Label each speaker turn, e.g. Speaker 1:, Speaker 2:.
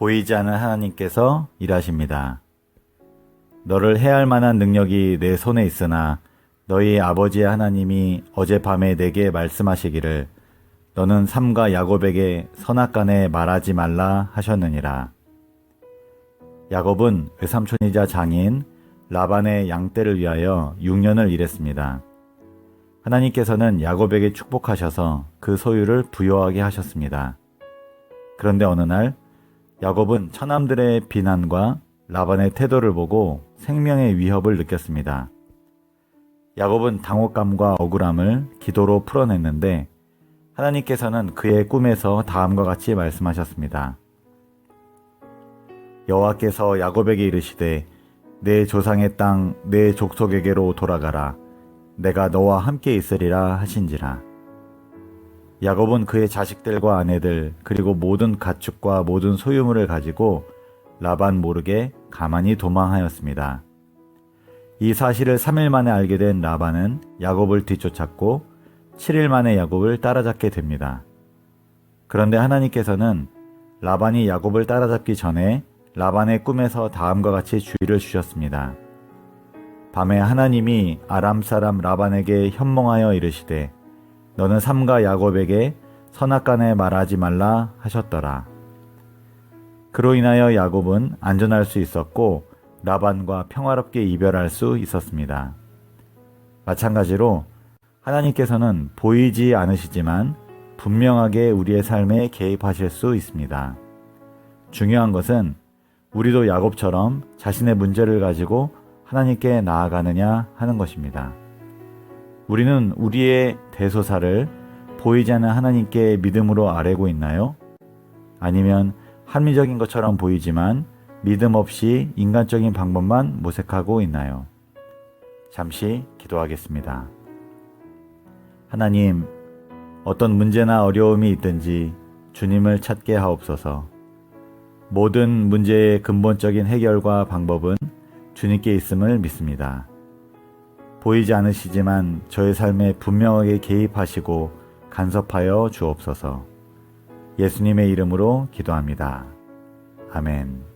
Speaker 1: 보이지 않는 하나님께서 일하십니다. 너를 해할 만한 능력이 내 손에 있으나 너희 아버지의 하나님이 어젯밤에 내게 말씀하시기를 너는 삼가 야곱에게 선악간에 말하지 말라 하셨느니라. 야곱은 외삼촌이자 장인 라반의 양떼를 위하여 6년을 일했습니다. 하나님께서는 야곱에게 축복하셔서 그 소유를 부여하게 하셨습니다. 그런데 어느 날 야곱은 처남들의 비난과 라반의 태도를 보고 생명의 위협을 느꼈습니다. 야곱은 당혹감과 억울함을 기도로 풀어냈는데 하나님께서는 그의 꿈에서 다음과 같이 말씀하셨습니다. 여호와께서 야곱에게 이르시되 내 조상의 땅 내 족속에게로 돌아가라 내가 너와 함께 있으리라 하신지라 야곱은 그의 자식들과 아내들 그리고 모든 가축과 모든 소유물을 가지고 라반 모르게 가만히 도망하였습니다. 이 사실을 3일 만에 알게 된 라반은 야곱을 뒤쫓았고 7일 만에 야곱을 따라잡게 됩니다. 그런데 하나님께서는 라반이 야곱을 따라잡기 전에 라반의 꿈에서 다음과 같이 주의를 주셨습니다. 밤에 하나님이 아람 사람 라반에게 현몽하여 이르시되 너는 삼가 야곱에게 선악간에 말하지 말라 하셨더라. 그로 인하여 야곱은 안전할 수 있었고 라반과 평화롭게 이별할 수 있었습니다. 마찬가지로 하나님께서는 보이지 않으시지만 분명하게 우리의 삶에 개입하실 수 있습니다. 중요한 것은 우리도 야곱처럼 자신의 문제를 가지고 하나님께 나아가느냐 하는 것입니다. 우리는 우리의 대소사를 보이지 않는 하나님께 믿음으로 아뢰고 있나요? 아니면 합리적인 것처럼 보이지만 믿음 없이 인간적인 방법만 모색하고 있나요? 잠시 기도하겠습니다. 하나님, 어떤 문제나 어려움이 있든지 주님을 찾게 하옵소서. 모든 문제의 근본적인 해결과 방법은 주님께 있음을 믿습니다. 보이지 않으시지만 저의 삶에 분명하게 개입하시고 간섭하여 주옵소서. 예수님의 이름으로 기도합니다. 아멘.